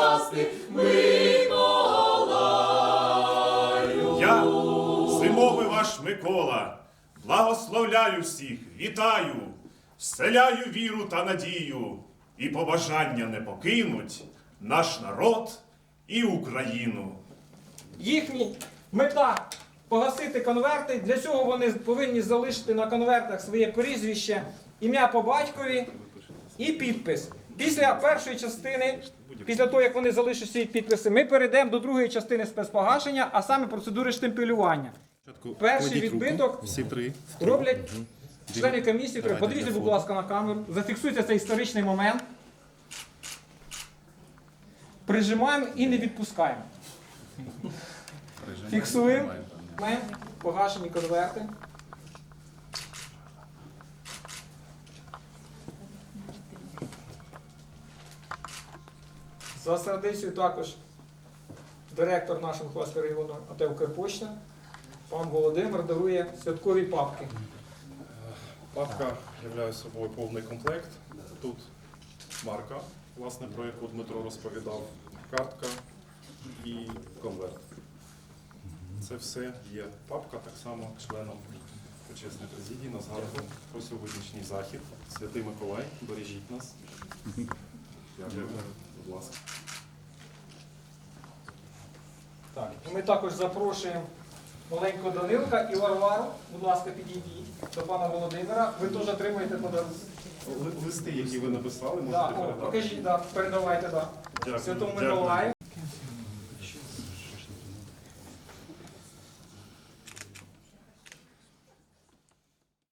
щасти, Миколаю. Я, зимовий ваш Микола, благословляю всіх, вітаю, вселяю віру та надію, і побажання не покинуть наш народ і Україну. Їхні мета погасити конверти. Для цього вони повинні залишити на конвертах своє прізвище, ім'я по батькові і підпис. Після першої частини, після того, як вони залишать свої підписи, ми перейдемо до другої частини спецпогашення, а саме процедури штемпелювання. Перший відбиток Всі три. роблять члени комісії. Подивіться, будь ласка, на камеру. Зафіксуйте цей історичний момент. Прижимаємо і не відпускаємо. Фіксуємо. Момент, погашені конверти. За традицією також директор нашого Миколаївського району АТ «Укрпошта» пан Володимир дарує святкові папки. Папка являє собою повний комплект. Тут марка, власне, про яку Дмитро розповідав, картка і конверт. Це все є папка, так само членом почесної президії на згадку про сьогоднішній захід. Святий Миколай, бережіть нас. Дякую, будь ласка. Так, і ми також запрошуємо маленького Данилка і Варвару. Будь ласка, підійдіть до пана Володимира. Ви теж отримаєте подарунок. Листи, які ви написали, можете Да, о, передати. покажіть, да, передавайте, да. Дякую. Святому Дякую. Миколаю.